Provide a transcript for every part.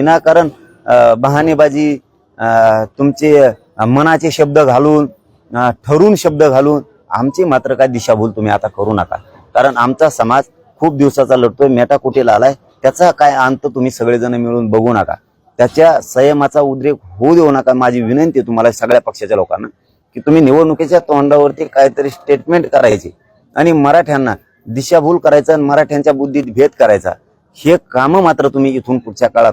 विनाकारण बहानेबाजी बहाणेबाजी तुमचे मनाचे शब्द घालून ठरून शब्द घालून आमची मात्र काय दिशाभूल तुम्ही आता करू नका. कारण आमचा समाज खूप दिवसाचा लढतोय मेटा कुठेला आलाय त्याचा काय अंत तुम्ही सगळेजण मिळून बघू नका. त्याच्या संयमाचा उद्रेक होऊ देऊ नका. माझी विनंती आहे तुम्हाला सगळ्या पक्षाच्या लोकांना की तुम्ही निवडणुकीच्या तोंडावरती काहीतरी स्टेटमेंट करायची आणि मराठ्यांना दिशाभूल करायचा आणि मराठ्यांच्या बुद्धीत भेद करायचा. हे कामं मात्र तुम्ही इथून पुढच्या काळात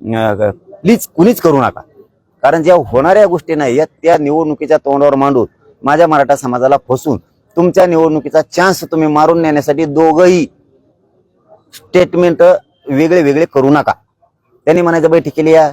प्लीज कुणीच करू नका. कारण ज्या होणाऱ्या गोष्टी नाही या त्या निवडणुकीच्या तोंडावर मांडून माझ्या मराठा समाजाला फसून तुमच्या निवडणुकीचा चान्स तुम्ही मारून नेण्यासाठी दोघंही स्टेटमेंट वेगळे वेगळे करू नका. त्यांनी म्हणायचं बैठकीला या.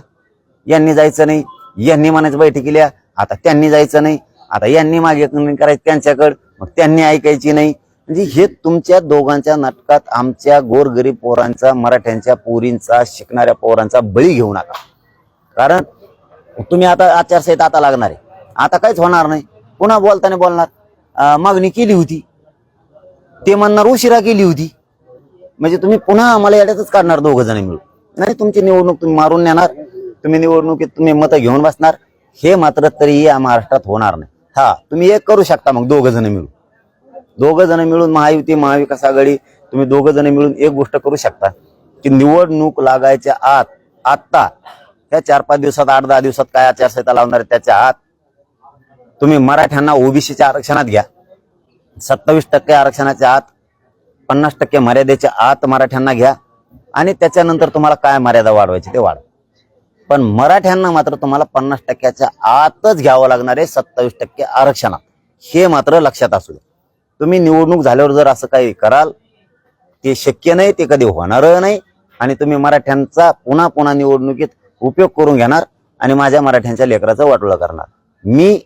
यांनी जायचं नाही. यांनी म्हणायचं बैठकीला लिहा आता त्यांनी जायचं नाही. आता यांनी मागे करायचं त्यांच्याकडं. मग त्यांनी ऐकायची नाही. म्हणजे हे तुमच्या दोघांच्या नाटकात आमच्या गोरगरीब पोरांचा मराठ्यांच्या पोरींचा शिकणाऱ्या पोरांचा बळी घेऊ नका. कारण तुम्ही आता आचारसंहिता आता लागणार आहे. आता काहीच होणार नाही. पुन्हा बोलताना बोलणार. अं, मागणी केली होती. ते म्हणणार उशिरा केली होती. म्हणजे तुम्ही पुन्हा आम्हाला याच्यातच काढणार दोघ जण मिळून. नाही तुमची निवडणूक तुम्ही मारून नेणार. तुम्ही निवडणुकीत तुम्ही मतं घेऊन बसणार. हे मात्र तरीही या महाराष्ट्रात होणार नाही. हा तुम्ही एक करू शकता मग दोघ जण मिळून. दोघ जण मिळून महायुती महाविकास आघाडी तुम्ही दोघ जण मिळून एक गोष्ट करू शकता की निवडणूक लागायच्या आत आत्ता ह्या चार पाच दिवसात आठ दहा दिवसात काय आचारसंहिता लावणार त्याच्या आत तुम्ही मराठ्यांना ओबीसीच्या आरक्षणात घ्या. सत्तावीस टक्के आरक्षणाच्या आत पन्नास टक्के मर्यादेच्या आत मराठ्यांना घ्या आणि त्याच्यानंतर तुम्हाला काय मर्यादा वाढवायची ते वाढ पण मराठ्यांना मात्र तुम्हाला पन्नास टक्क्याच्या आतच घ्यावं लागणार आहे सत्तावीस टक्के आरक्षणात. हे मात्र लक्षात असू द्या. तुम्ही निवडणूक झाल्यावर जर असं काही कराल ते शक्य नाही ते कधी होणार नाही आणि तुम्ही मराठ्यांचा पुन्हा पुन्हा निवडणुकीत उपयोग करून घेणार आणि माझ्या मराठ्यांच्या लेकराचं वाटोळं करणार. मी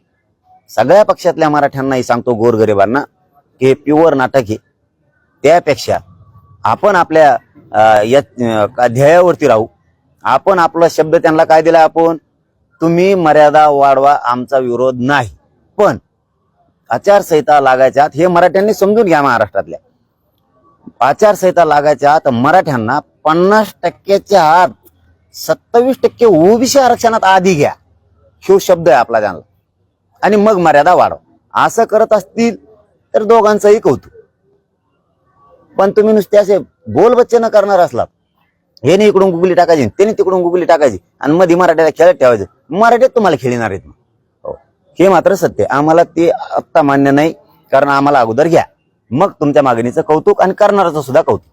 सगळ्या पक्षातल्या मराठ्यांनाही सांगतो गोरगरिबांना की हे प्युअर नाटक हे त्यापेक्षा आपण आपल्या या का- ध्येयावरती राहू. आपण आपला शब्द त्यांना काय दिला आपण? तुम्ही मर्यादा वाढवा आमचा विरोध नाही. पण आचारसंहिता लागायच्या हे मराठ्यांनी समजून घ्या महाराष्ट्रातल्या. आचारसंहिता लागायच्या तर मराठ्यांना पन्नास टक्क्याच्या आत सत्तावीस टक्के ओबीसी आरक्षणात आधी घ्या. ह्यो शब्द आहे आपला त्यांना. आणि मग मर्यादा वाढव. असं करत असतील तर दोघांचंही कौतुक. पण तुम्ही नुसते असे बोल बच्चे न करणार असलात. हे नाही इकडून गुगली टाकायची त्याने तिकडून गुगली टाकायची आणि मध्ये मराठ्याला खेळत ठेवायचं. मराठीत तुम्हाला खेळणार आहेत हो. मात्र सत्य. आम्हाला ते आत्ता मान्य नाही कारण आम्हाला अगोदर घ्या. मग तुमच्या मागणीचं कौतुक आणि करणाराचं सुद्धा कौतुक.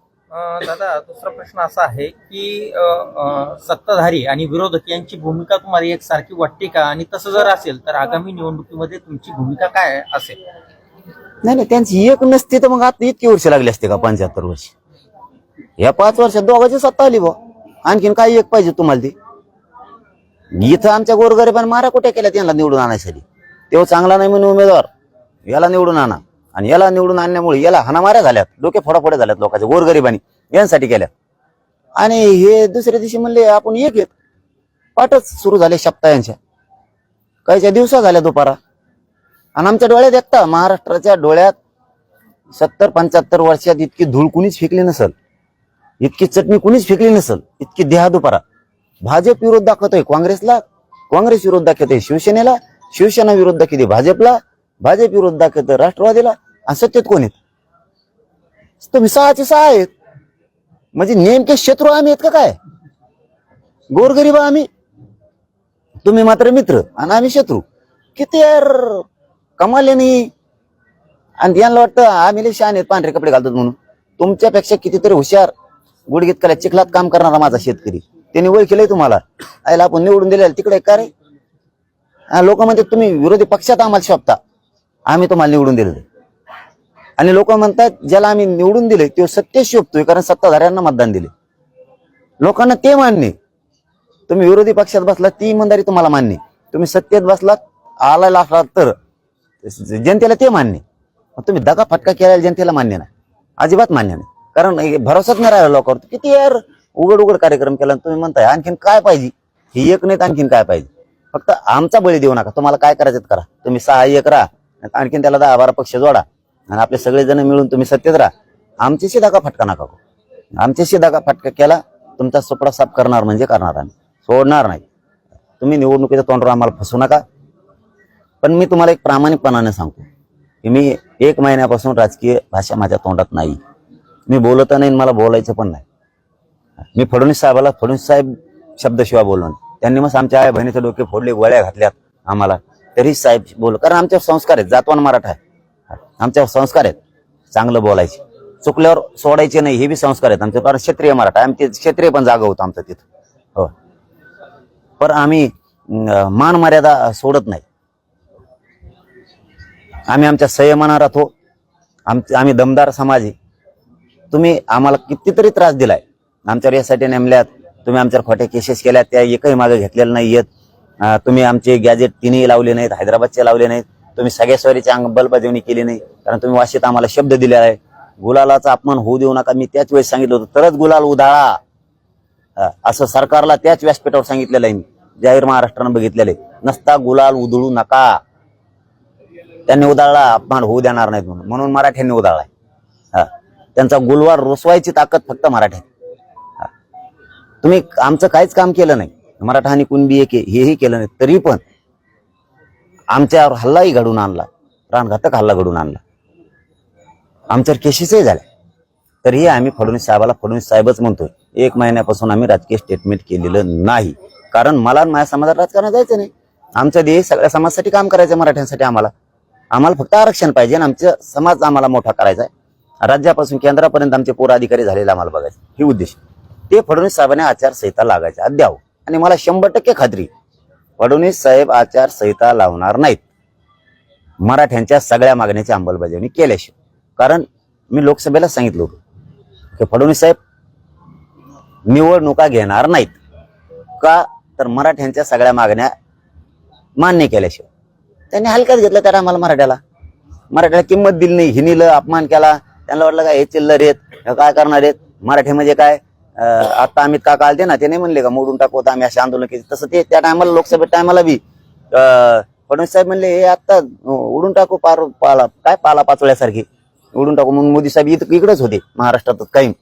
दादा दुसरा प्रश्न असा आहे की अं, अं, सत्ताधारी आणि विरोधक यांची भूमिका तुम्हाला एकसारखी वाटते का? आणि तसं जर असेल तर आगामी निवडणुकीमध्ये तुमची भूमिका काय असेल? नाही नाही त्यांची एक नसती तर मग आता इतकी वर्ष लागली असते का पंच्याहत्तर वर्ष? या पाच वर्षात दोघांची सत्ता आली बा आणखीन काय एक पाहिजे तुम्हाला ती? इथं आमच्या गोरगरिबांनी मारा कुठे केल्या त्यांना निवडून आणायसाठी? तेव्हा चांगला नाही म्हणून उमेदवार. याला निवडून आणा. आणि याला निवडून आणण्यामुळे याला हाणामाऱ्या झाल्यात. डोके फोडाफोडे झाल्यात लोकांच्या गोरगरिबांनी यांसाठी केल्या आणि हे दुसऱ्या दिवशी म्हणले आपण एक येत पाठच सुरू झाले शप्ता यांच्या काहीच्या दिवसा झाल्या दुपारा. आणि आमच्या डोळ्यात एकता महाराष्ट्राच्या डोळ्यात सत्तर पंच्याहत्तर वर्षात इतकी धूळ कुणीच फेकली नसल. इतकी चटणी कुणीच फेकली नसल. इतकी देहा दुपारा. भाजप विरोध दाखवतोय काँग्रेसला. काँग्रेस विरोध दाखवतोय शिवसेनेला. शिवसेना विरोध दाखवते भाजपला? भाजप विरोध दाखवतोय राष्ट्रवादीला? आणि सत्तेत कोण आहेत? तुम्ही सहाचे सहा आहेत. म्हणजे नेमके शत्रू आम्ही आहेत का काय? गोरगरीब आम्ही. तुम्ही मात्र मित्र आणि आम्ही शत्रू. किती यार कमाले नाही आणि यांना वाटतं आम्ही लय आहेत, पांढरे कपडे घालतात म्हणून. तुमच्यापेक्षा कितीतरी हुशार गुडगीत कला चिखलात काम करणारा माझा शेतकरी. त्यांनी ओळखलंय तुम्हाला. आयला आपण निवडून दिलेला तिकडे काय रे लोक म्हणतात तुम्ही विरोधी पक्षात आम्हाला शोभता. आम्ही तुम्हाला निवडून दिलं आणि लोक म्हणतात ज्याला आम्ही निवडून दिले तो सत्य शोभतोय कारण सत्ताधाऱ्यांना मतदान दिले. लोकांना ते मान्य तुम्ही विरोधी पक्षात बसलात ती इमानदारी तुम्हाला मान्य तुम्ही सत्तेत बसलात आलायला असलात तर जनतेला ते मान्य आहे. मग तुम्ही दगा फटका केलेला जनतेला मान्य नाही. अजिबात मान्य नाही. कारण हे भरोसाच नाही राहिला लोकांवर. किती यार उघड उघड कार्यक्रम केला तुम्ही म्हणताय आणखीन काय पाहिजे? ही एक नाहीत आणखीन काय पाहिजे? फक्त आमचा बळी देऊ नका. तुम्हाला काय करायचं करा. तुम्ही सहाय्यक एक राहा आणखीन त्याला दहा बारा पक्ष जोडा. आणि आपले सगळेजण मिळून तुम्ही सत्तेत राहा. आमच्याशी दगा फटका नका आमच्याशी धका फटका केला तुमचा सुपडा साफ करणार म्हणजे करणार आम्ही. सोडणार नाही. तुम्ही निवडणुकीच्या तोंडावर आम्हाला फसू नका. पण मी तुम्हाला एक प्रामाणिकपणाने सांगतो की मी एक महिन्यापासून राजकीय भाषा माझ्या तोंडात नाही. मी बोलत नाही मला बोलायचं पण नाही. मी फडणवीस साहेबाला फडणवीस साहेब शब्दशिवाय बोललो नाही. त्यांनी मग आमच्या आई बहिणीचे डोके फोडले गोळ्या घातल्यात आम्हाला. तरी साहेब बोल कारण आमचे संस्कार आहेत जातवान मराठा आहे. आमच्यावर संस्कार आहेत चांगलं बोलायचे. चुकल्यावर सोडायचे नाही हे बी संस्कार आहेत. आमच्या कारण क्षेत्रीय मराठा आमचे क्षेत्रीय पण जागा होतं आमचं तिथं. हो. पर आम्ही मान मर्यादा सोडत नाही. आम्ही आमच्या संयमानं राहतो. आम आम्ही दमदार समाज आहे. तुम्ही आम्हाला कितीतरी त्रास दिलाय. आमच्यावर यासाठी नेमल्यात. तुम्ही आमच्यावर खोट्या केसेस केल्यात त्या एकही मागे घेतलेल्या नाही आहेत तुम्ही आमचे गॅजेट तिन्ही लावले नाहीत हैदराबादचे लावले नाहीत. तुम्ही सगळ्या स्वारीची अंगबलबजावणी केली नाही कारण तुम्ही वाशीत आम्हाला शब्द दिलेला आहे. गुलालाचा अपमान होऊ देऊ नका मी त्याच वेळेस सांगितलं होतं तरच गुलाल उधाळा. हा, असं सरकारला त्याच व्यासपीठावर सांगितलेलं आहे मी जाहीर महाराष्ट्रानं बघितलेलं आहे. नसता गुलाल उधळू नका. त्यांनी उधाळला अपमान होऊ देणार नाहीत म्हणून. म्हणून मराठ्यांनी उधाळलाय. हा त्यांचा गुलवार रुसवायची ताकद फक्त मराठ्यात तुम्ही आमचं काहीच काम केलं नाही. मराठा आणि कुणबी एक हेही केलं नाही. तरी पण आमच्यावर हल्लाही घडून आणला. प्राणघातक हल्ला घडून आणला. आमच्यावर केसेसही झाल्या. तरीही आम्ही फडणवीस साहेबाला फडणवीस साहेबच म्हणतोय. एक महिन्यापासून आम्ही राजकीय स्टेटमेंट केलेलं नाही. कारण मला माझ्या समाजात राजकारण जायचं नाही. आमचं देश सगळ्या समाजासाठी काम करायचं मराठ्यांसाठी आम्हाला. आम्हाला फक्त आरक्षण पाहिजे आणि आमचा समाज आम्हाला मोठा करायचा आहे राज्यापासून केंद्रापर्यंत आमचे पूर अधिकारी झालेले आम्हाला बघायचे. ही उद्देश. ते फडणवीस साहेबांनी आचारसंहिता लागायच्या अद्याव आणि मला शंभर टक्के खात्री फडणवीस साहेब आचारसंहिता लावणार नाहीत. मराठ्यांच्या सगळ्या मागण्याची अंमलबजावणी केल्याशिवाय. कारण मी लोकसभेला सांगितलं होतं की फडणवीस साहेब निवडणुका घेणार नाहीत. का? तर मराठ्यांच्या सगळ्या मागण्या मान्य केल्याशिवाय. त्यांनी हलक्यात घेतलं त्या आम्हाला मराठ्याला. मराठ्याला किंमत दिली नाही. हिनीलं अपमान केला. त्यांना वाटलं काय हे चिल्लर आहेत. काय करणार आहेत? मराठी म्हणजे काय? आता अमित काका आलते ना ते नाही म्हणले का मोडून टाकू आता आम्ही असे आंदोलन केले. तसं ते त्या टायमाला लोकसभेत टायमाला बी अं, फडणवीस साहेब म्हणले हे आता उडून टाकू पार पाला काय पाला पाचोळ्यासारखी? उडून टाकू. म्हणून मोदी साहेब इथं इकडेच होते महाराष्ट्रातच काही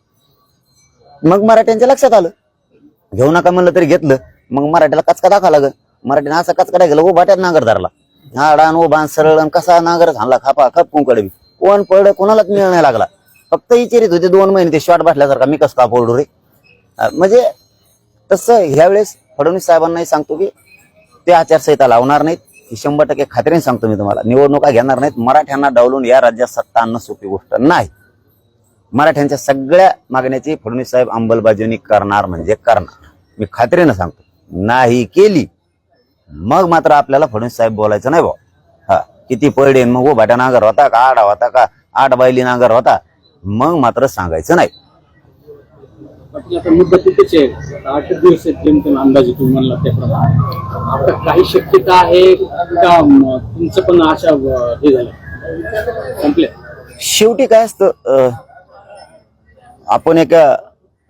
मग मराठ्यांच्या लक्षात आलं. घेऊ नका म्हणलं तरी घेतलं. मग मराठ्याला कचका दाखवा लागलं. मराठीने असा कचका गेला उभाट्यात नांगर धरला हाडान उभान सरळ आणि कसा नागर झाला खापा खप कुंकडे बी. कोण पडलं कोणालाच मिळ नाही लागला. फक्त इचेरीत होते दोन महिने ते शॉर्ट बसल्यासारखा मी कस का पडलो रे? म्हणजे तसं ह्यावेळेस फडणवीस साहेबांनाही सांगतो की ते आचारसंहिता लावणार नाहीत. ही शंभर टक्के खात्रीने सांगतो मी तुम्हाला. निवडणुका घेणार नाहीत. मराठ्यांना डावलून या राज्यात सत्ता आणणं सोपी गोष्ट नाही. मराठ्यांच्या सगळ्या मागण्याची फडणवीस साहेब अंमलबजावणी करणार म्हणजे करणार. मी खात्रीनं सांगतो. नाही केली मग मात्र आपल्याला फडणवीस साहेब बोलायचं नाही भाऊ. हा किती पडे मग उभाट्या नांगर होता का आडा होता का आठ बायली नांगर होता मग मात्र सांगायचं नाही. पण आता मुद्दा तिथेच आहे. आठ दिवस आहेत जेमतेम अंदाजे तुम्ही म्हणला त्याप्रमाणे. आता काही शक्यता आहे का? म, तुमचं पण अशा अ, हे झालं. संपले. शेवटी काय असतं अं, आपण एका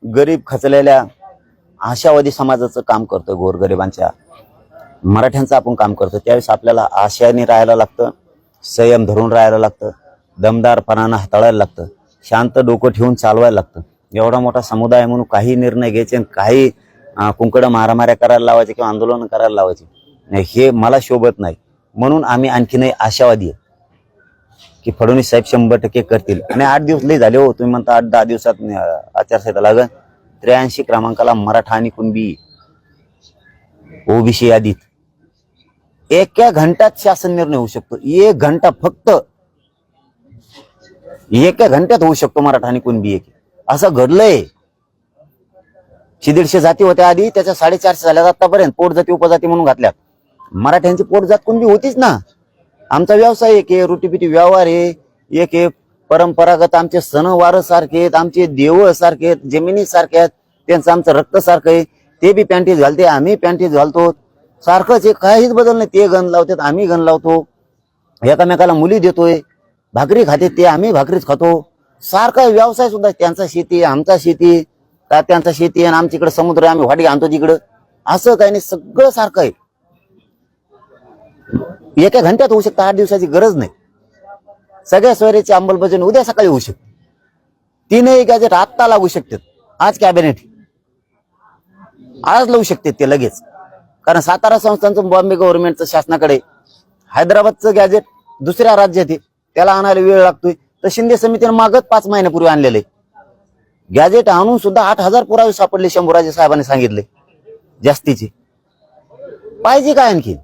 गरीब खचलेल्या आशावादी समाजाचं काम करतो गोरगरिबांच्या. मराठ्यांचं आपण काम करतो त्यावेळेस आपल्याला आशयाने राहायला लागतं संयम धरून राहायला लागतं दमदारपणानं हाताळायला लागतं शांत डोकं ठेवून चालवायला लागतं. एवढा मोठा समुदाय म्हणून काही निर्णय घ्यायचे आणि काही कुंकडं मारामाऱ्या करायला लावायचे किंवा आंदोलन करायला लावायचे. हे मला शोभत नाही. म्हणून आम्ही आणखीनही आशावादी आहे की फडणवीस साहेब शंभर टक्के करतील. आणि आठ दिवस लई झाले हो तुम्ही म्हणता आठ दहा दिवसात आचारसंहिता लागन त्र्याऐंशी क्रमांकाला मराठा आणि कुणबी ओबीसी यादीत. एका घंट्यात शासन निर्णय होऊ शकतो. एक घंटा फक्त एका घंट्यात होऊ शकतो मराठा आणि कुणबी एक. असं घडलंय. दीडशे जाती होत्या आधी त्याच्या साडेचारशे झाल्या आतापर्यंत पोट जाती उपजाती म्हणून घातल्यात. मराठ्यांची पोट जात होतीच ना. आमचा व्यवसाय एक आहे रोटीपिटी व्यवहार आहे एक आहे परंपरागत आमचे सणवार सारखे आहेत आमचे देव सारखे आहेत जमिनी सारखे आहेत त्यांचं आमचं रक्त सारखं आहे. ते बी पॅन्टीज घालते आम्ही पॅन्टीज घालतो. सारखंच आहे काहीच बदल नाही ते गण लावतात आम्ही गण लावतो. एकामेकाला मुली देतोय भाकरी खाते ते आम्ही भाकरीच खातो. सारखा व्यवसाय सुद्धा त्यांचा शेती आमचा शेती त्यांचा शेती आणि आमच्या इकडे समुद्र आहे, आम्ही वाटी आणतो तिकडं. असं काही नाही सगळं सारखं आहे. एका घंट्यात होऊ शकतं आठ दिवसाची गरज नाही. सगळ्या सोयरीची अंमलबजावणी उद्या सकाळी होऊ शकते. तीनही गॅजेट आत्ता लागू शकतात. आज कॅबिनेट आज लावू शकते ते लगेच. कारण सातारा संस्थांचं बॉम्बे गव्हर्नमेंटचं शासनाकडे हैदराबादचं गॅजेट दुसऱ्या राज्यात आहे. त्याला आणायला वेळ लागतोय. तर शिंदे समितीनं मागत पाच महिन्यापूर्वी आणलेलं. आहे गॅजेट आणून सुद्धा आठ हजार पुरावे सापडले शंभूराजे साहेबांनी सांगितले. जास्तीचे. पाहिजे काय आणखी?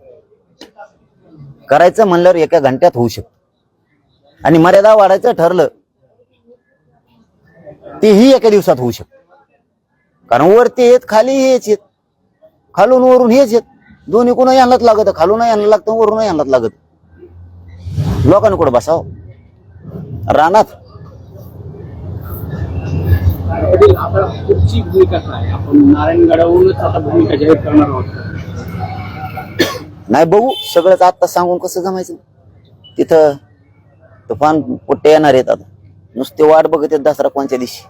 करायचं म्हणल्यावर एका घंट्यात होऊ शकत. आणि मर्यादा वाढायचं ठरलं तेही एका दिवसात होऊ शकत. कारण वरती येत खाली हेच येत खालून वरून हेच येत दोन्ही कोण यांनाच लागत खालून यांना लागतं वरून यांनाच लागत. लोकांनी कुठं बसाव? रानात. पाटील आता पुढची भूमिका काय? आपण नारायणगडावरूनच आता भूमिका जाहीर करणार आहोत. नाही बघू. सगळंच आत्ता सांगून कसं जमायचं? तिथं तुफान पोट्टे येणार आहेत आता. नुसते वाट बघत आहेत दसरा कोणत्या दिवशी.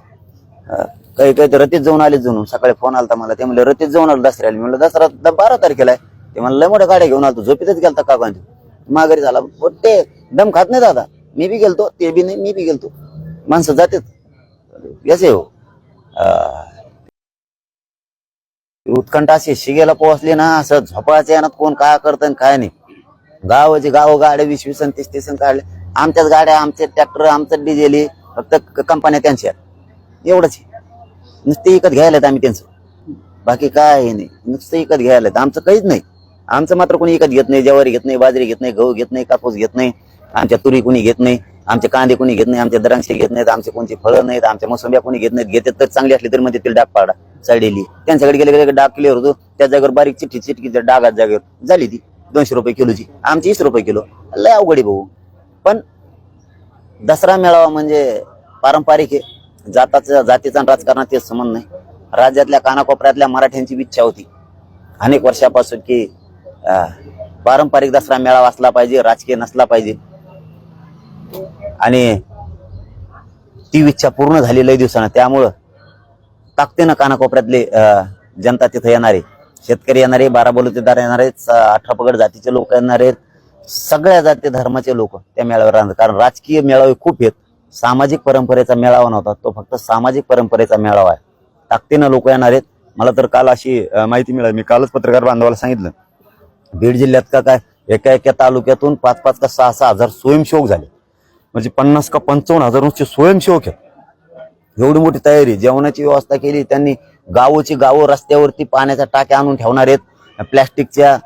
अं, काही काही तर रतीत जाऊन आले जाऊन सकाळी फोन आलता मला. ते म्हणले रतीत जाऊन आलो दसऱ्याला. मी म्हणलं दसरा द- बारा तारखेला आहे. ते म्हणलं लय मोठ्या गाड्या घेऊन आलो झोपीतच गेलता का गांधी माघारी झाला. पोट्टे दम खात नाही दादा. मी बी गेलतो ते बी नाही मी बी गेलतो. माणसं जातात. याचे हो. उत्कंठा असे अशी शिगेला पोहोचली ना असं झोपायचे ना कोण काय करत आणि काय नाही. गावाचे गाव गाड्या वीस वीस तीस तीस काढले. आमच्याच गाड्या आमचे ट्रॅक्टर आमचं डिझेल फक्त कंपन्या त्यांच्या एवढंच आहे. नुसते विकत घ्यायला आम्ही त्यांचं. बाकी काय हे नाही. नुसतं विकत घ्यायला आमचं काहीच नाही. आमचं मात्र कोणी विकत घेत नाही ज्वारी घेत नाही बाजरी घेत नाही गहू घेत नाही कापूस घेत नाही. आमच्या तुरी कोणी घेत नाही आमचे कांदे कोणी घेत नाही आमचे द्राक्षे घेत नाहीत आमचे कोणते फळं नाहीत आमच्या मोसंब्या कोणी घेत नाहीत घेतात तर चांगली असली तरी म्हणजे तिला डाग पाडा चढलेली त्यांच्याकडे गेले गेले डाग क्लिअर होतो त्या जागेवर बारीक चिठ्ठी चिटकी डागात जागेवर झाली ती दोनशे रुपये किलोची. आमची वीस रुपये किलो. लय अवघड आहे भाऊ. पण दसरा मेळावा म्हणजे पारंपरिक आहे. जाताचा जातीचा राजकारणात तेच संबंध नाही राज्यातल्या कानाकोपऱ्यातल्या मराठ्यांची इच्छा होती. अनेक वर्षापासून की पारंपरिक दसरा मेळावा असला पाहिजे राजकीय नसला पाहिजे. आणि ती इच्छा पूर्ण झाली लय दिवसानं. त्यामुळं ताकदीनं कानाकोपऱ्यातले जनता तिथं येणारे शेतकरी येणारे बारा बलुतेदार येणारे आहेत अठरा पगड जातीचे लोक येणार आहेत. सगळ्या जाती धर्माचे लोक त्या मेळाव्यावर राहणार. कारण राजकीय मेळावे खूप आहेत. सामाजिक परंपरेचा मेळावा नव्हता. तो फक्त सामाजिक परंपरेचा मेळावा आहे. ताकदीनं लोक येणार आहेत. मला तर काल अशी माहिती मिळाली. मी कालच पत्रकार बांधवाला सांगितलं. बीड जिल्ह्यात का काय एका एका तालुक्यातून पाच पाच का सहा सहा हजार स्वयंसेवक झाले. म्हणजे पन्नास का पंचावन्न हजार नुसते स्वयंसेवक आहेत. एवढी मोठी तयारी जेवणाची व्यवस्था केली त्यांनी गावोची गावं रस्त्यावरती पाण्याच्या टाक्या आणून ठेवणार आहेत. प्लॅस्टिकच्या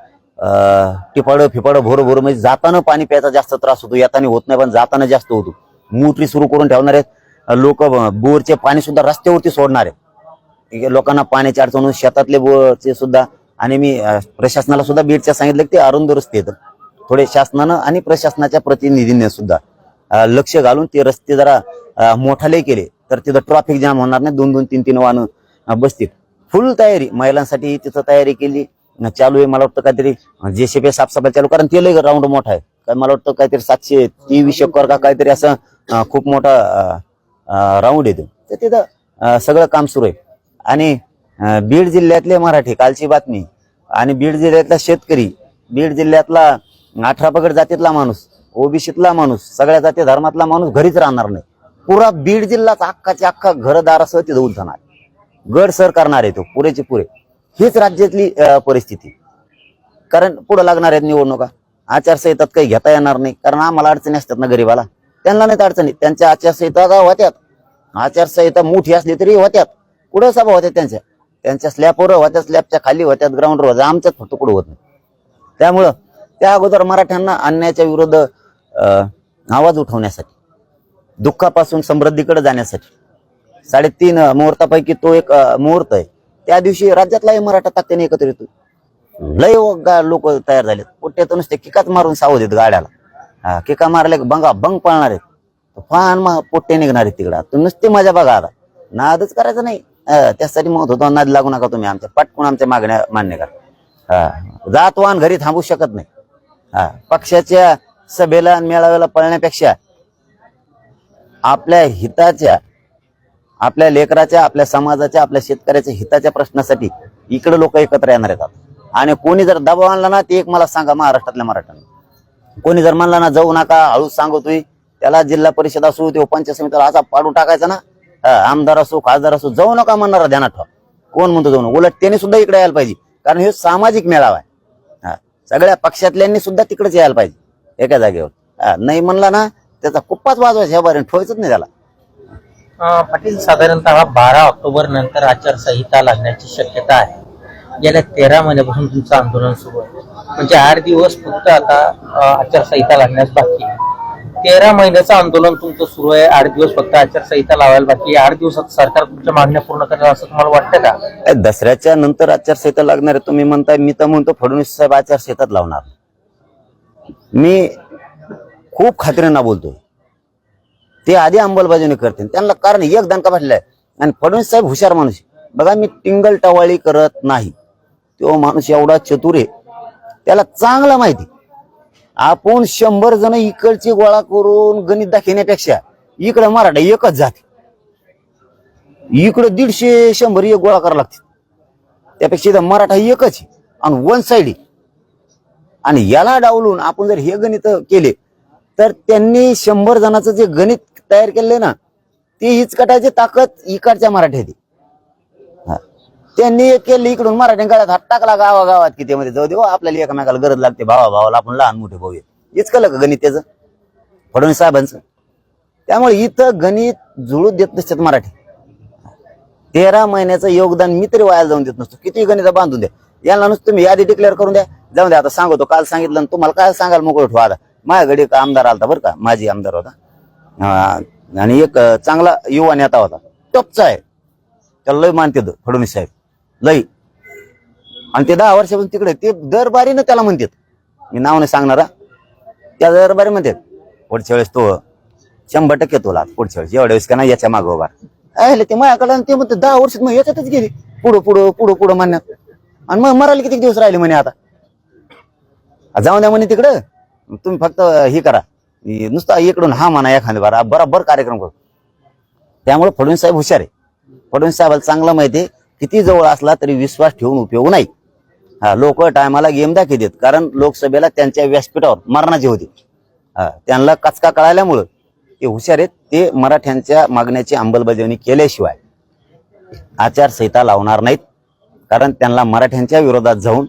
टिपाडं फिपाडं भोर भोर म्हणजे जाताना पाणी प्यायचा जास्त त्रास होतो येताना होत नाही पण जाताना जास्त होतो. मोटरी सुरू करून ठेवणार आहेत. लोक बोरचे पाणी सुद्धा रस्त्यावरती सोडणार आहेत. ठीक आहे, लोकांना पाण्याची अडचण होऊन शेतातले बोरचे सुद्धा आणि मी प्रशासनाला सुद्धा बीडच्या सांगितलं की ते अरुंद रस्ते थोडे शासनानं आणि प्रशासनाच्या प्रतिनिधींनी सुद्धा. लक्ष घालून ते रस्ते जरा मोठाले केले. तर तिथं ट्रॉफिक जाम होणार नाही. दोन दोन तीन तीन वाहनं बसतील. फुल तयारी. महिलांसाठी तिथं तयारी केली. चालू आहे मला वाटतं काहीतरी जेसीबी साफसफाई चालू. कारण ते लय राऊंड मोठा आहे. काय मला वाटतं काहीतरी सातशे तेवीस एकर का काहीतरी असं खूप मोठा राऊंड येतो तर तिथं सगळं काम सुरू आहे. आणि बीड जिल्ह्यातले मराठी कालची बातमी. आणि बीड जिल्ह्यातला शेतकरी बीड जिल्ह्यातला अठरा पगड जातीतला माणूस. ओबीसीतला माणूस सगळ्या जाती धर्मातला माणूस घरीच राहणार नाही. पुरा बीड जिल्हाच अख्खाच्या अख्खा घरदारासह तिथं उलथणार. गड सर करणार आहे तो पुरेचे पुरे. हीच राज्यातली परिस्थिती. कारण पुढे लागणार आहेत निवडणुका. आचारसंहितात काही घेता येणार नाही. कारण आम्हाला अडचणी असतात ना गरीबाला. त्यांना नाहीत अडचणी. त्यांच्या आचारसंहिता का होत्यात. आचारसंहिता मोठी असली तरी होत्यात. कुठं सभा होत्या त्यांच्या. त्यांच्या स्लॅपवर होत्या स्लॅबच्या खाली होत्यात ग्राउंडवर होत्या. आमच्यात फक्त कुठं होत नाही. त्यामुळं त्या अगोदर मराठ्यांना अन्यायाच्या विरुद्ध आवाज उठवण्यासाठी दुःखापासून समृद्धीकडे जाण्यासाठी. साडेतीन मुहूर्तापैकी तो एक मुहूर्त आहे. त्या दिवशी राज्यातलाही मराठा ताकदीने एकत्र येतो लय लोक तयार झालेत. पोट्यात नुसते किकाच मारून सावध आहेत गाड्याला. हा, किका मारले बंगा बंग पळणार आहेत. फान मग पोट्टे निघणार आहेत तिकडं. तू नुसती मजा बघा आता. नादच करायचं नाही. त्यासाठी मग होतो नाद लागू नका तुम्ही आमच्या. पटकून आमच्या मागण्या मान्य करा. हा, जातवान घरी थांबू शकत नाही. हा पक्षाच्या सभेला आणि मेळाव्याला पळण्यापेक्षा आपल्या हिताच्या आपल्या लेकराच्या आपल्या समाजाच्या आपल्या शेतकऱ्याच्या हिताच्या प्रश्नासाठी इकडे लोक एकत्र येणार येतात आणि कोणी जर दबाव आणला ना ते एक मला सांगा महाराष्ट्रातल्या मराठ्यांना. कोणी जर म्हणला ना जाऊ नका हळूच सांगतोय त्याला जिल्हा परिषद असू ते पंचायत समितीला असा पाडून टाकायचा ना आमदार असो खासदार असो जाऊ नका म्हणणार ध्यानात ठेवा. कोण म्हणतो जाऊन उलट त्याने सुद्धा इकडे यायला पाहिजे. कारण हे सामाजिक मेळावा आहे. हा सगळ्या पक्षातल्यांनी सुद्धा तिकडेच यायला पाहिजे. एका जागेवर. नाही म्हणला ना त्याचा कुप्पाच वाजवायचा ह्या बारीने ठेवायचंच नाही त्याला. पाटील साधारणतः बारा ऑक्टोबर नंतर आचारसंहिता लागण्याची शक्यता आहे. गेल्या तेरा महिन्यापासून तुमचं आंदोलन सुरू आहे. म्हणजे आठ दिवस फक्त आता आचारसंहिता लागण्यास बाकी आहे. तेरा महिन्याचं आंदोलन तुमचं सुरू आहे आठ दिवस फक्त आचारसंहिता लावायला बाकी आहे. आठ दिवसात सरकार तुमच्या मागण्या पूर्ण करेल असं तुम्हाला वाटतं का? दसऱ्याच्या नंतर आचारसंहिता लागणार आहे तुम्ही म्हणताय मी तर म्हणतो फडणवीस साहेब आचारसंहिताच लावणार. मी खूप खात्रीनं बोलतोय. ते आधी अंमलबजावणी करते. त्यांना कारण एक दणका भाटलाय आणि फडणवीस साहेब हुशार माणूस आहे. बघा मी टिंगल टवाळी करत नाही. तो माणूस एवढा चतुर आहे. त्याला चांगला माहिती आपण शंभर जण इकडची गोळा करून गणित दाखवण्यापेक्षा इकडे मराठा एकच जाते. इकडे दीडशे शंभर एक गोळा करावं लागते त्यापेक्षा इथं मराठा एकच आहे. आणि वन साइड आणि याला डावलून आपण जर हे गणित केले तर त्यांनी शंभर जणांचं जे गणित तयार केले ना ते हिचकटायची ताकद इकडच्या मराठ्यात आहे. त्यांनी एक केलं इकडून मराठी गळ्यात हात टाकला गावागावात की त्यामध्ये जाऊ दे हो, आपल्याला एकमेकाला गरज लागते भावा भावाला आपण लहान मोठे भाऊ इचकलं हेच का गणित त्याचं? फडणवीस साहेबांचं. त्यामुळे इथं गणित जुळू देत नसतात मराठी. तेरा महिन्याचं योगदान मी तरी वाया जाऊन देत नसतो. किती गणित बांधून द्या. यांना नुसतं तुम्ही यादी डिक्लेअर करून द्या. जाऊ द्या आता सांगतो काल सांगितलं आणि तुम्हाला काय सांगाल मोकळं ठेवा? आता माझ्याकडे एक आमदार आलता बरं का माझी आमदार होता. हा, आणि एक अं, चांगला युवा नेता होता. टपचा आहे. त्याला लय मानते फडणवीस साहेब. लय. आणि ते दहा वर्षापासून तिकडे ते दरबारीनं त्याला म्हणतात. मी नाव नाही सांगणार हा. त्या दरबारी म्हणतात पुढच्या वेळेस तो शंभर टक्के तुला पुढच्या वेळेस. एवढ्या वेळेस का नाही याच्या मागं उभा आहे ते माझ्याकडे आणि ते म्हणते दहा वर्षात मग याच्यातच गेली. पुढं पुढं पुढं पुढं म्हणण्यात. आणि मग मरायला किती दिवस राहिले म्हणे आता? जाऊ जाऊन द्या म्हणे तिकडं. तुम्ही फक्त हे करा. नुसता इकडून हा म्हणा एखाद्या बारा बरोबर कार्यक्रम करू. त्यामुळे फडणवीस साहेब हुशार आहे. फडणवीस साहेबाला चांगलं माहिती आहे किती जवळ असला तरी विश्वास ठेवून उपयोग नाही. हा लोक टायमाला गेम देत कारण लोकसभेला त्यांच्या व्यासपीठावर मरणाचे होते. हा, त्यांना कचका कळाल्यामुळं ते हुशार आहेत. ते मराठ्यांच्या मागण्याची अंमलबजावणी केल्याशिवाय आचारसंहिता लावणार नाहीत. कारण त्यांना मराठ्यांच्या विरोधात जाऊन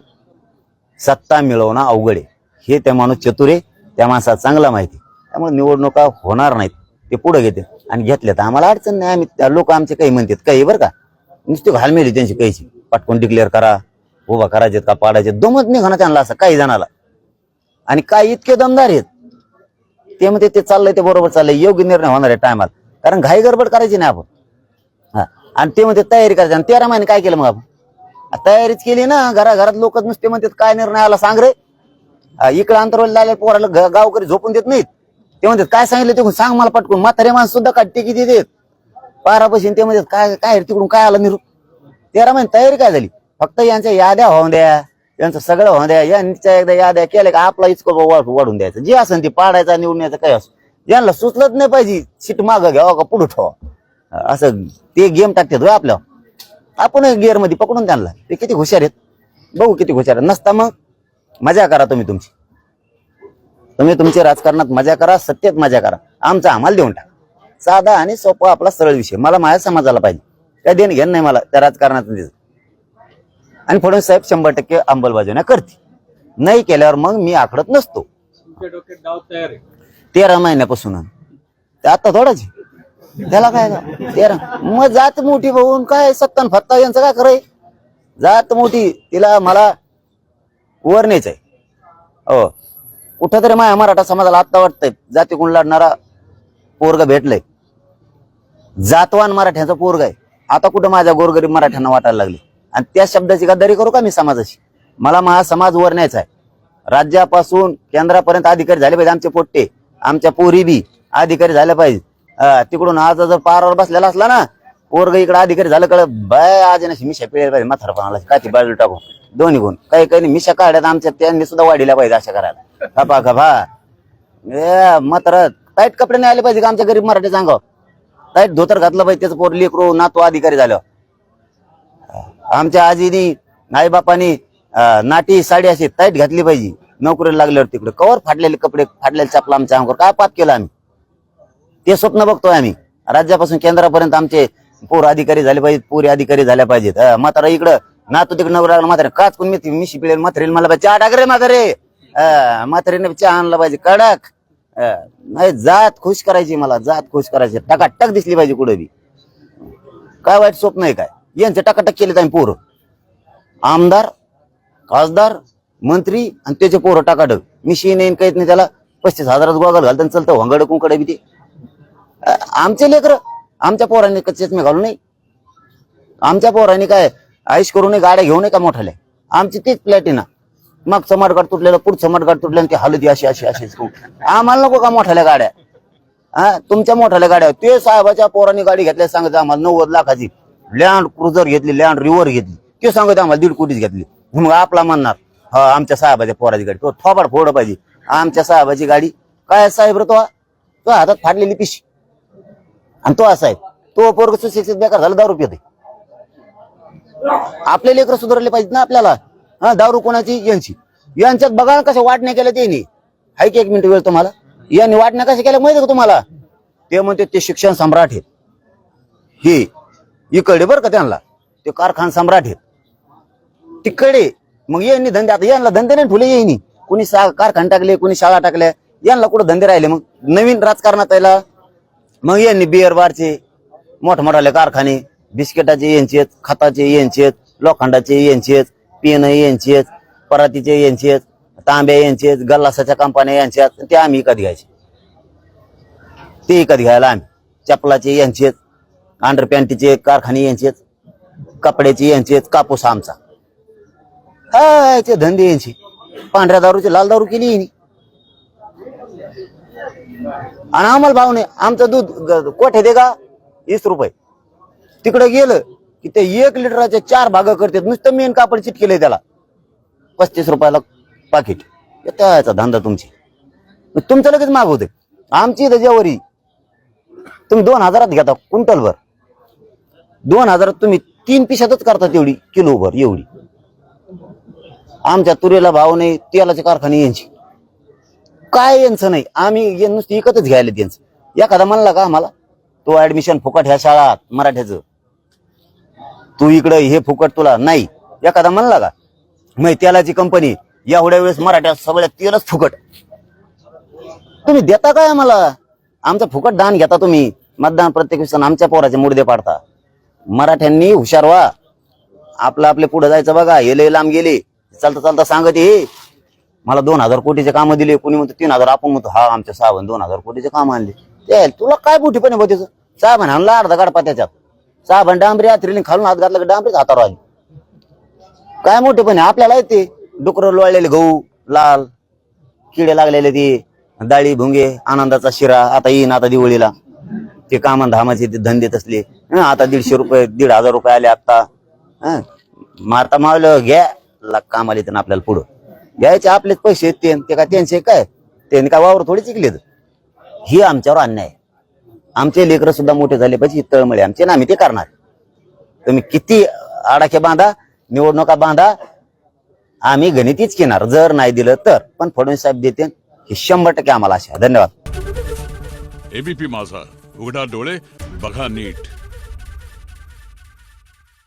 सत्ता मिळवणं अवघड आहे. हे त्या माणूस चतुर आहे त्या माणसाला चांगला माहिती आहे. त्यामुळे निवडणुका होणार नाहीत. ते पुढे घेते आणि घेतल्या तर आम्हाला अडचण नाही. आम्ही लोक आमचे काही म्हणतात. काही बरं का? नुसती घालमेली त्यांची काहीची पटकन डिक्लेअर करा उभा करायचे का पाडायचे दमत निघाना त्यांना असं काही जणाला. आणि काय इतके दमदार आहेत. ते म्हणते ते चाललंय ते बरोबर चाललंय. योग्य निर्णय होणार आहे टायमाला. कारण घाई गडबड करायची नाही आपण. हा. आणि ते म्हणते तयारी करायची. आणि तेरा महिने काय केलं मग आपण? तयारीच केली ना घराघरात लोकच लोक नुसते म्हणतात काय निर्णय आला सांग रे. इकडे इकडं अंतरवल लागले पोराला ग- गावकरी झोपून देत नाहीत. ते म्हणतात काय सांगितलं ते सांग मला पटकून. म्हातारे माणसं सुद्धा काटते किती देत पारापाशी ते म्हणतात काय काय रे तिकडून? काय आलं निरू? तेरा महिने तयारी काय झाली? फक्त यांच्या याद्या होऊन द्या यांचं सगळं होऊन द्या यांच्या एकदा याद्या केल्या का आपला इचको वाढ- वाढून द्यायचं. जे असेल ते पाडायचा निवडण्याचं काय असं. यांना सुचलत नाही पाहिजे सीट मागं घ्यावा का पुढं ठेवा असं ते गेम टाकतात होय आपल्या आपण गिअरमध्ये पकडून त्यांना. ते किती हुशार आहेत. बघू किती हुशार आहेत. नसता मग मजा करा तुम्ही तुमची. तुम्ही तुमच्या राजकारणात मजा करा सत्तेत मजा करा. आमचा आम्हाला देऊन टाका. साधा आणि सोपा आपला सरळ विषय. मला माझ्या समाजाला पाहिजे. काय देणं घेणं नाही मला त्या राजकारणात. आणि फडणवीस साहेब शंभर टक्के अंमलबजावण्या करते नाही केल्यावर मग मी आकडत नसतो. तेरा महिन्यापासून. ते आता थोडाच आहे. त्याला काय तेरा. मग जात मोठी बघून काय सत्तान फत्ता यांचं काय कराय जात मोठी तिला मला वर न्यायचंय. हो. कुठं तरी माझ्या मराठा समाजाला आत्ता वाटतंय जाती कोण लढणारा पोरग भेटलंय. जातवान मराठ्यांचा पोरग आहे. आता कुठं माझ्या गोरगरीब मराठ्यांना वाटायला लागले? आणि त्या शब्दाची गद्दारी करू का मी समाजाशी? मला माझा समाज वर न्यायचा आहे राज्यापासून केंद्रापर्यंत अधिकारी झाले पाहिजे आमचे पोट्टे. आमच्या पोरी बी अधिकारी झाले पाहिजे. अं, तिकडून आज जर पारावर बसलेला असला ना पोरग इकडे अधिकारी झालं कळ बाय आज ना मिशा पिळायला पाहिजे म्हातारपणाला काय ती बाजूला टाकू? दोन्ही गुण. काही काही मिशा काढ्यात आमच्या त्यांनी सुद्धा वाढीला पाहिजे अशा करायला खपा खपा ए मात्र टाईट कपडे नाही आले पाहिजे का आमच्या गरीब मराठी सांगा टाईट धोतर घातलं पाहिजे त्याचं पोर लेकरू नातू अधिकारी झालं. आमच्या आजीनी आई बापानी नाटी साडी अशी टाईट घातली पाहिजे. नोकरीला लागल्यावर तिकडे कवर फाटलेले कपडे फाटलेले चपला आमच्या अंगावर. काय पाप केलं आम्ही? ते स्वप्न बघतोय आम्ही. राज्यापासून केंद्रापर्यंत आमचे पोर अधिकारी झाले पाहिजेत पोरी अधिकारी झाल्या पाहिजेत. म्हातारा इकडं नातू तिकडे नवरा लागला म्हातारे काच कोण मी मिशी पिळेल म्हातारीला मला पाहिजे चहा टाक रे म्हातारे. म्हातारीने चहा आणला पाहिजे कडक. नाही जात खुश करायची मला जात खुश करायची. टकाटक दिसली पाहिजे कुठे बी. काय वाईट स्वप्न आहे काय? यांचे टकाटक केले आम्ही पोरं. आमदार खासदार मंत्री आणि त्याचे पोरं टाकाटक. मिशी नाही काहीत नाही त्याला पस्तीस हजारात गोगाल घालतं आणि चालतं हंगड कुंकडे बी ते. आमचे लेकर आमच्या पोरांनी चष्मे मी घालू नाही आमच्या पोरांनी काय आयुष करू नये गाड्या घेऊ नये का मोठाल्या आमची तीच प्लॅटिना मग समाटगाड तुटलेलं पुढचं समाटगाड तुटलं आणि ती हलदी अशी अशी अशीच करू आम्हाला नको का मोठाल्या गाड्या? हा तुमच्या मोठाल्या गाड्या. ते साहेबाच्या पोरांनी गाडी घेतल्या सांगत आम्हाला नव्वद लाखाची लँड क्रुझर घेतली लँड रिव्हर घेतली. ते सांगत आम्हाला दीड कोटीच घेतली. मग आपला म्हणणार हा आमच्या साहेबाच्या पोराची गाडी. तो थोबाड फोड पाहिजे. आमच्या साहेबाची गाडी. काय साहेब रे तो? तो हातात फाडलेली पिशी आणि तो असा आहे तो पोरग सुशिक्षित बेकार झाला दारू पिते आपले लेकर सुधारले पाहिजेत ना आपल्याला. हा दारू कोणाची? यांची. यांच्यात बघा कसं वाटण्या केल्या त्यांनी. हाय की एक मिनिट वेळ तुम्हाला? यांनी वाटण्या कशा केल्या माहिती का तुम्हाला? ते म्हणते ते शिक्षण सम्राट आहेत. हे इकडे बरं का त्यांना. ते कारखान सम्राट आहेत. तिकडे मग यांनी धंदे आता यांना धंदे नाही ठुले येईनी कोणी सा टाकले कोणी शाळा टाकल्या यांना कुठं धंदे राहिले मग? नवीन राजकारणात यायला मग यांनी बिअर बारचे मोठमोठाले कारखाने बिस्किटाचे यांचे आहेत, खताचे यांचे आहेत, लोखंडाचे यांचे आहेत, पेन यांचे आहेत, परातीचे यांचे आहेत, तांब्या यांचे आहेत, गल्लासाच्या कंपन्या यांच्या आहेत, ते आम्ही विकत घ्यायचे ते विकत घ्यायला आम्ही चपलाचे यांचे आहेत, अंडरपॅन्टीचे कारखाने यांचे आहेत, कपड्याचे यांचे आहेत, कापूस आमचा हा याचे धंदे यांचे पांढऱ्या दारूचे लाल दारू केली आणि आम्हाला भाव नाही. आमचं दूध ग- कोठे दे का? वीस रुपये. तिकडे गेलं की ते एक लिटराचे चार भाग करतात. नुसतं मेन कापड चिटकेलंय त्याला. पस्तीस रुपयाला पाकिट त्याचा धंदा तुमची. तुमचं लगेच माग होते आमची इथं जेवरी. तुम्ही दोन हजारात घेता क्विंटलभर दोन हजारात तुम्ही तीन पिशातच करता तेवढी किलोभर एवढी. आमच्या तुरीला भाव नाही तेलाचे कारखाने यांची. काय यांचं नाही. आम्ही हे नुसतं विकतच घ्यायला त्यांचं एखादा म्हणला का आम्हाला तो ऍडमिशन फुकट ह्या शाळात मराठ्याचं. तू इकडं हे फुकट तुला नाही. एखादा म्हणला का मग तेलाची कंपनी एवढ्या वेळेस मराठ्यात सगळ्या तेलच फुकट. तुम्ही देता काय आम्हाला? आमचं फुकट दान घेता तुम्ही. मतदान प्रत्येक वेळेस आमच्या पोराचे मुडदे पाडता. मराठ्यांनी हुशार व्हा. आपलं आपले पुढे जायचं बघा. हे लांब गेले. चालता चालता सांगत. हे मला दोन हजार कोटीचे काम दिले कोणी म्हणतो तीन हजार आपण म्हणतो हा आमच्या साहेबांनी दोन हजार कोटीचे काम आणले. ते तुला काय बुटी पण त्याचं साहेबांनी आणला अर्धा गाडपा त्याच्यात. साहेबांनी डांबरी आत्रीने खालून हात घातला की डांबरीच हातावर आली. काय मोठे पण आपल्याला येते. डुकर लोळलेले गहू लाल किडे लागलेले ते डाळी भुंगे आनंदाचा शिरा आता येईन आता दिवाळीला. ते काम धामाचे ते धंदे तसले. आता दीडशे रुपये दीड हजार रुपये आले आता मारता मावलं घ्या. ला काम आले तर आपल्याला पुढं. घ्यायचे आपलेच पैसे ते. ते काय त्यांचे काय? त्यांनी काय वावर थोडी चिकलेत ही आमच्यावर अन्याय आहे. आमचे लेकरं सुद्धा मोठे झाले पाहिजे ही तळमळे आमचे ना आम्ही ते करणार. तुम्ही किती आडाखे बांधा निवडणुका बांधा आम्ही गणितीच घेणार. जर नाही दिलं तर. पण फडणवीस साहेब देते हे शंभर टक्के आम्हाला आशा धन्यवाद. एबीपी माझा. उघडा डोळे बघा नीट.